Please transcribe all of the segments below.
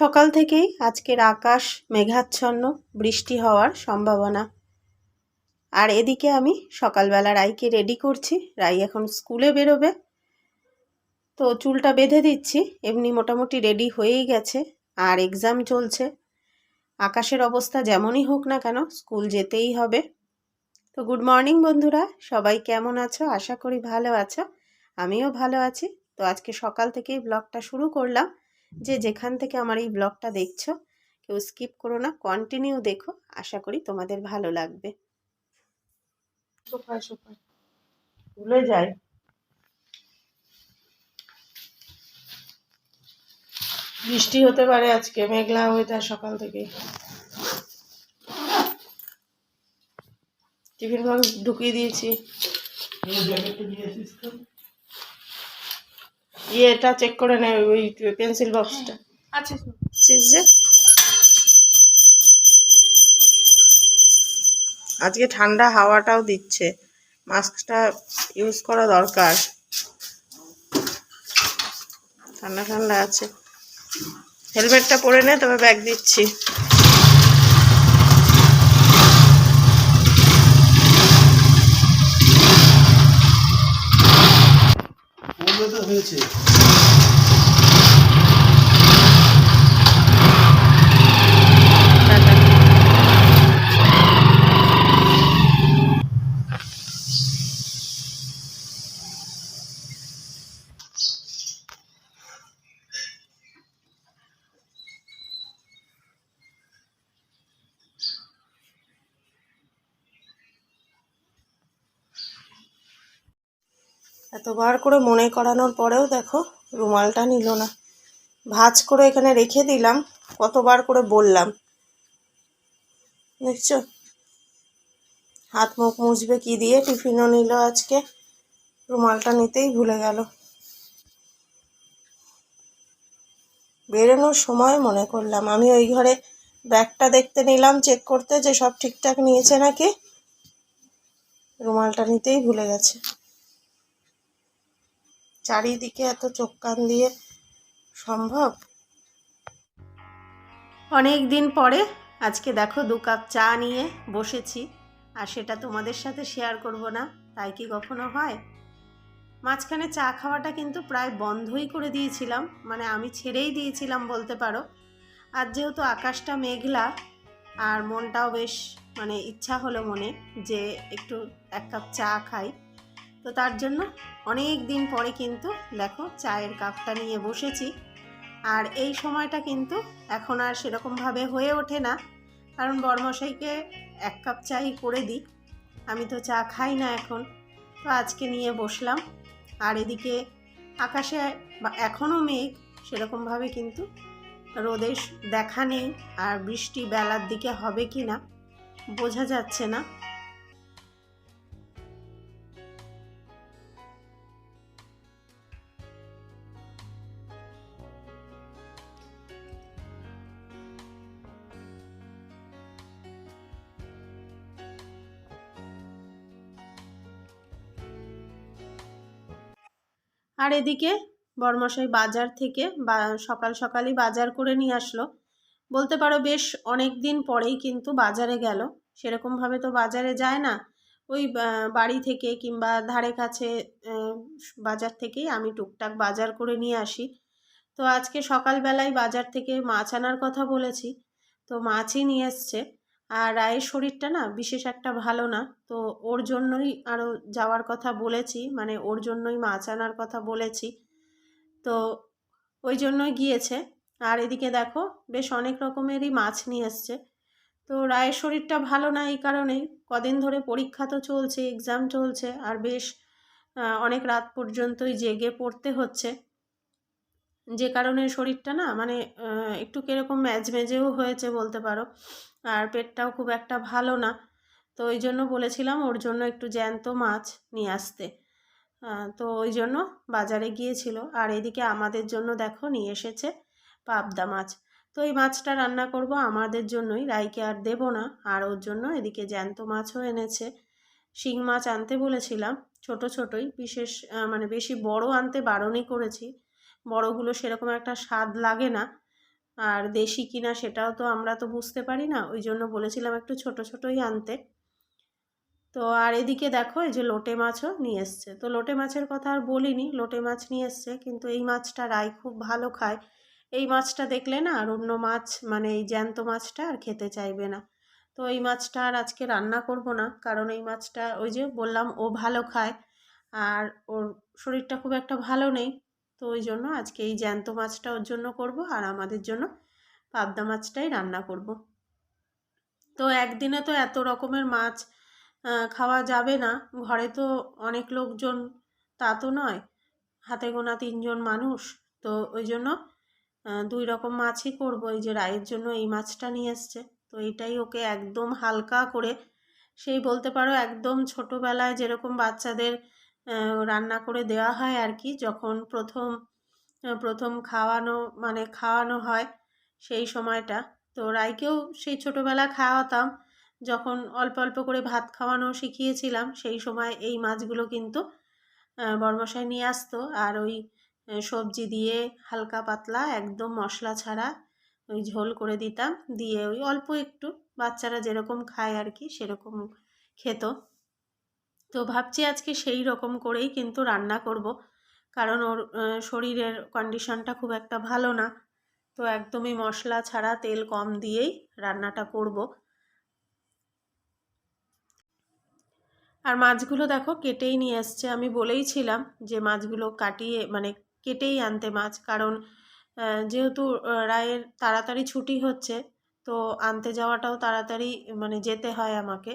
সকাল থেকেই আজকের আকাশ মেঘাচ্ছন্ন, বৃষ্টি হওয়ার সম্ভাবনা। আর এদিকে আমি সকালবেলা রাইকে রেডি করছি। রাই এখন স্কুলে বেরোবে। তো চুলটা বেঁধে দিচ্ছি। এমনি মোটামুটি রেডি হয়েই গেছে। আর এক্সাম চলছে। আকাশের অবস্থা যেমনই হোক না কেন, স্কুল যেতেই হবে। তো গুড মর্নিং বন্ধুরা, সবাই কেমন আছো? আশা করি ভালো আছো। আমিও ভালো আছি। তো আজকে সকাল থেকেই ব্লগটা শুরু করলাম। যে যেখান থেকে আমার এই ব্লগটা দেখছ কেউ স্কিপ করো না কন্টিনিউ দেখো আশা করি তোমাদের ভালো লাগবে। ভুলে যায় বৃষ্টি হতে পারে আজকে মেঘলা ওয়েদার সকাল থেকে। টিফিন বক্স ঢুকিয়ে দিয়েছি। ইয়েটা চেক করে নে ওই পেন্সিল বক্সটা আচ্ছা সিজে আজকে ঠান্ডা হাওয়াটাও দিচ্ছে। মাস্কটা ইউজ করা দরকার। ঠান্ডা ঠান্ডা আছে। হেলমেটটা পরে নে তবে ব্যাগ দিচ্ছি। হয়েছে। এতবার করে মনে করানোর পরেও দেখো রুমালটা নিল না। ভাজ করে এখানে রেখে দিলাম, কতবার করে বললাম। দেখছ? হাত মুখ মুছবে কি দিয়ে? টিফিনও নিল আজকে। রুমালটা নিতেই ভুলে গেল। বেরোনোর সময় মনে করলাম, আমি ওই ঘরে ব্যাগটা দেখতে নিলাম, চেক করতে যে সব ঠিকঠাক নিয়েছে নাকি। রুমালটা নিতেই ভুলে গেছে। চারিদিকে এত চোখ কান দিয়ে সম্ভব? অনেক দিন পরে আজকে দেখো দু কাপ চা নিয়ে বসেছি, আর সেটা তোমাদের সাথে শেয়ার করব না, তাই কি কখনো হয়? মাঝখানে চা খাওয়াটা কিন্তু প্রায় বন্ধই করে দিয়েছিলাম মানে আমি ছেড়েই দিয়েছিলাম বলতে পারো। আর যেহেতু আকাশটা মেঘলা, আর মনটাও বেশ মানে ইচ্ছা হলো মনে যে একটু এক কাপ চা খাই তো তার জন্য অনেক দিন পরে কিন্তু দেখো চায়ের কাপটা নিয়ে বসেছি। আর এই সময়টা কিন্তু এখন আর সেরকমভাবে হয়ে ওঠে না। কারণ বরমশাইকে এক কাপ চাই করে দিই। আমি তো চা খাই না এখন। তো আজকে নিয়ে বসলাম। আর এদিকে আকাশে এখনও মেঘ, সেরকমভাবে কিন্তু রোদের দেখা নেই। আর বৃষ্টি বেলার দিকে হবে কি না বোঝা যাচ্ছে না। আর এদিকে বরমশাই বাজার থেকে বা সকাল সকালই বাজার করে নিয়ে আসলো। বলতে পারো বেশ অনেক দিন পরেই কিন্তু বাজারে গেল। সেরকমভাবে তো বাজারে যায় না। ওই বাড়ি থেকে কিংবা ধারে কাছে বাজার থেকেই আমি টুকটাক বাজার করে নিয়ে আসি। তো আজকে সকালবেলায় বাজার থেকে মাছ আনার কথা বলেছি। তো মাছই নিয়ে এসছে। আর রায়ের শরীরটা না বিশেষ একটা ভালো না। তো ওর জন্যই আরও যাওয়ার কথা বলেছি মানে ওর জন্যই মাছ আনার কথা বলেছি। তো ওই জন্যই গিয়েছে। আর এদিকে দেখো, বেশ অনেক রকমেরই মাছ নিয়ে এসছে। তো রায়ের শরীরটা ভালো না এই কারণেই কদিন ধরে পরীক্ষা তো চলছে এক্সাম চলছে, আর বেশ অনেক রাত পর্যন্তই জেগে পড়তে হচ্ছে। যে কারণে শরীরটা না মানে একটু কীরকম ম্যাজমেজেও হয়েছে বলতে পারো। আর পেটটাও খুব একটা ভালো না। তো ওই জন্য বলেছিলাম ওর জন্য একটু জ্যান্ত মাছ নিয়ে আসতে। তো ওই জন্য বাজারে গিয়েছিল। আর এদিকে আমাদের জন্য দেখো নিয়ে এসেছে পাবদা মাছ। তো এই মাছটা রান্না করব আমাদের জন্যই, রাইকে আর দেবো না। আর ওর জন্য এদিকে জ্যান্ত মাছও এনেছে। শিং মাছ আনতে বলেছিলাম, ছোট ছোটই, বিশেষ মানে বেশি বড় আনতে বারণই করেছি। বড়গুলো সেরকম একটা স্বাদ লাগে না। আর দেশি কিনা সেটাও তো আমরা তো বুঝতে পারি না, ওই জন্য বলেছিলাম একটু ছোট ছোটই আনতে। তো আর এদিকে দেখো, এই যে লোটে মাছও নিয়ে এসছে। তো লোটে মাছের কথা আর বলিনি, লোটে মাছ নিয়ে এসছে, কিন্তু এই মাছটা রাই খুব ভালো খায়। এই মাছটা দেখলে না, আর অন্য মাছ মানে এই জ্যান্ত মাছটা আর খেতে চাইবে না। তো এই মাছটা আর আজকে রান্না করব না, কারণ এই মাছটা ওই যে বললাম ও ভালো খায়, আর ওর শরীরটা খুব একটা ভালো নেই। তো ওই জন্য আজকে এই জ্যান্ত মাছটা ওর জন্য করব আর আমাদের জন্য পাবদা মাছটাই রান্না করব। তো একদিনে তো এত রকমের মাছ খাওয়া যাবে না। ঘরে তো অনেক লোকজন তা তো নয়, হাতে গোনা তিনজন মানুষ। তো ওই জন্য দুই রকম মাছই করব। এই যে রায়ের জন্য এই মাছটা নিয়ে এসছে। তো এটাই ওকে একদম হালকা করে, সেই বলতে পারো একদম ছোটোবেলায় যেরকম বাচ্চাদের রান্না করে দেওয়া হয় আর কি। যখন প্রথম প্রথম খাওয়ানো মানে খাওয়ানো হয় সেই সময়টা। তো রাইকেও সেই ছোটোবেলা খাওয়াতাম। যখন অল্প অল্প করে ভাত খাওয়ানো শিখিয়েছিলাম সেই সময় এই মাছগুলো কিন্তু আহ, বড়মশাই নিয়ে আসতো। আর ওই সবজি দিয়ে হালকা পাতলা একদম মশলা ছাড়া ওই ঝোল করে দিতাম। দিয়ে ওই অল্প একটু বাচ্চারা যেরকম খায় আর কি সেরকম খেত। তো ভাবছি আজকে সেই রকম করেই কিন্তু রান্না করব। কারণ ওর শরীরের কন্ডিশনটা খুব একটা ভালো না। তো একদমই মশলা ছাড়া তেল কম দিয়েই রান্নাটা করব। আর মাছগুলো দেখো কেটেই নিয়ে এসছে আমি বলেইছিলাম যে মাছগুলো কাটিয়ে মানে কেটেই আনতে মাছ। কারণ যেহেতু রায়ের তাড়াতাড়ি ছুটি হচ্ছে, তো আনতে যাওয়াটাও তাড়াতাড়ি মানে যেতে হয় আমাকে।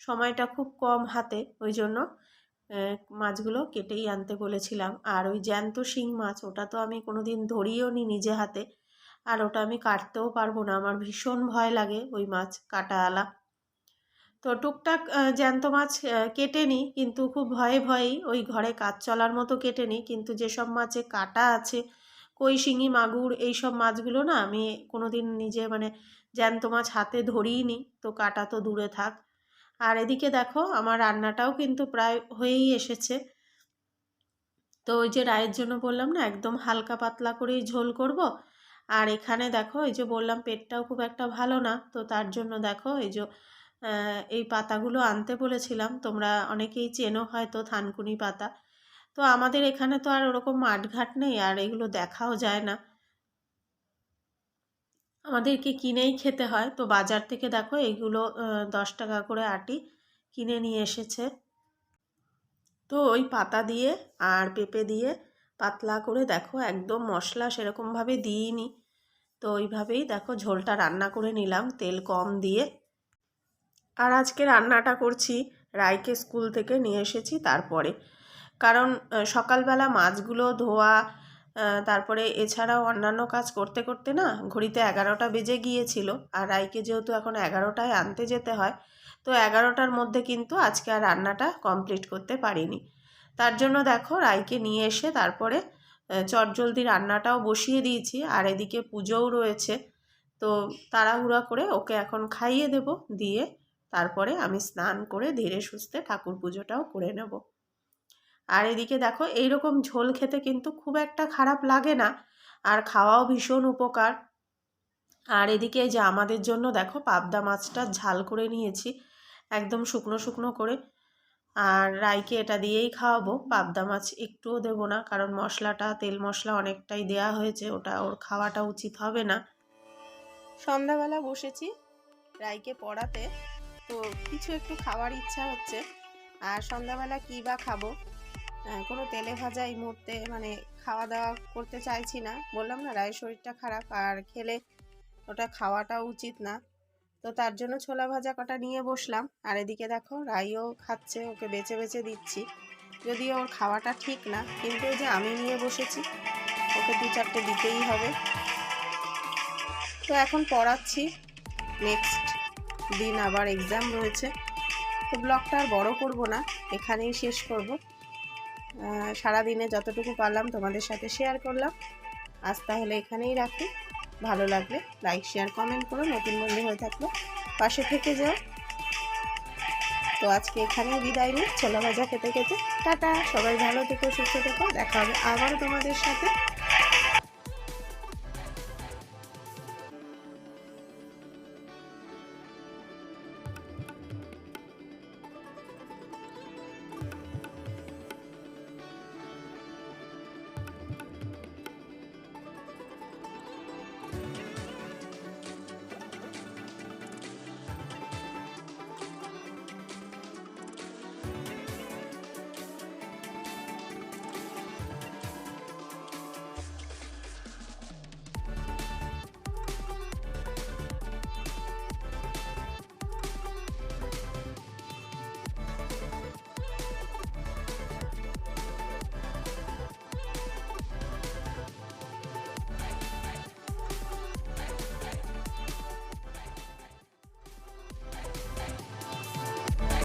সময়টা খুব কম হাতে, ওই জন্য মাছগুলো কেটেই আনতে বলেছিলাম। আর ওই জ্যান্ত শিং মাছ, ওটা তো আমি কোনো দিন ধরিও নি নিজে হাতে। আর ওটা আমি কাটতেও পারব না, আমার ভীষণ ভয় লাগে ওই মাছ কাটাওয়ালা। তো টুকটাক জ্যান্ত মাছ কেটে নিই কিন্তু খুব ভয়ে ভয়েই ওই ঘরে কাজ চলার মতো কেটে নিই কিন্তু যেসব মাছে কাটা আছে, কই, শিঙি, মাগুর এই সব মাছগুলো না আমি কোনো দিন নিজে মানে জ্যান্ত মাছ হাতে ধরিই নি। তো কাটা তো দূরে থাক। আর এদিকে দেখো আমার রান্নাটাও কিন্তু প্রায় হয়েই এসেছে। তো ওই যে রায়ের জন্য বললাম না, একদম হালকা পাতলা করেই ঝোল করব। আর এখানে দেখো, এই যে বললাম পেটটাও খুব একটা ভালো না, তো তার জন্য দেখো এই যে এই পাতাগুলো আনতে বলেছিলাম, তোমরা অনেকেই চেনো হয়তো থানকুনি পাতা। তো আমাদের এখানে তো আর ওরকম মাঠঘাট নেই, আর এগুলো দেখাও যায় না। আমাদেরকে কিনেই খেতে হয়। তো বাজার থেকে দেখো এগুলো দশ টাকা করে আটি কিনে নিয়ে এসেছে। তো ওই পাতা দিয়ে আর পেঁপে দিয়ে পাতলা করে দেখো একদম মশলা সেরকমভাবে দিইনি। তো ওইভাবেই দেখো ঝোলটা রান্না করে নিলাম, তেল কম দিয়ে। আর আজকে রান্নাটা করছি রাইকে স্কুল থেকে নিয়ে এসেছি তারপরে। কারণ সকালবেলা মাছগুলো ধোয়া তারপরে এছাড়াও অন্যান্য কাজ করতে করতে না ঘড়িতে এগারোটা বেজে গিয়েছিল আর রাইকে যেহেতু এখন এগারোটায় আনতে যেতে হয়, তো এগারোটার মধ্যে কিন্তু আজকে আর রান্নাটা কমপ্লিট করতে পারিনি। তার জন্য দেখো রাইকে নিয়ে এসে তারপরে চটজলদি রান্নাটাও বসিয়ে দিয়েছি আর এদিকে পুজোও রয়েছে, তো তাড়াহুড়া করে ওকে এখন খাইয়ে দেব, দিয়ে তারপরে আমি স্নান করে ধীরে সুস্থে ঠাকুর পুজোটাও করে নেব। আর এদিকে দেখো, এইরকম ঝোল খেতে কিন্তু খুব একটা খারাপ লাগে না। আর খাওয়াও ভীষণ উপকার। আর এদিকে যে আমাদের জন্য দেখো, পাবদা মাছটা ঝাল করে নিয়েছি, একদম শুকনো শুকনো করে। আর রাইকে এটা দিয়েই খাওয়াবো। পাবদা মাছ একটুও দেবো না, কারণ মশলাটা, তেল মশলা অনেকটাই দেয়া হয়েছে, ওটা ওর খাওয়াটা উচিত হবে না। সন্ধ্যাবেলা বসেছি রাইকে পড়াতে, তো কিছু একটু খাওয়ার ইচ্ছা হচ্ছে। আর সন্ধ্যাবেলা কী বা খাব? কোনো তেলে ভাজা এই মুহূর্তে মানে খাওয়া দাওয়া করতে চাইছি না। বললাম, না, রায়ের শরীরটা খারাপ, আর খেলে ওটা খাওয়াটা উচিত না। তো তার জন্য ছোলা ভাজা কটা নিয়ে বসলাম। আর এদিকে দেখো রাইও খাচ্ছে, ওকে বেছে বেছে দিচ্ছি। যদিও ওর খাওয়াটা ঠিক না, কিন্তু যে আমি নিয়ে বসেছি, ওকে দু চারটে দিতেই হবে। তো এখন পড়াচ্ছি। নেক্সট দিন আবার এক্সাম রয়েছে। তো ব্লগটা আর বড়ো করব না, এখানেই শেষ করব। সারাদিনে যতটুকু পারলাম তোমাদের সাথে শেয়ার করলাম। আজ তাহলে এখানেই রাখি। ভালো লাগলে লাইক শেয়ার কমেন্ট করো, নতুন বন্ধু হয়ে থাকল পাশে থেকে যাও। তো আজকে এখানেই বিদায় নিই। ছোলা ভাজা খেতে খেতে। টাটা! সবাই ভালো থেকো, সুস্থ থেকো। দেখা হবে আবারও তোমাদের সাথে।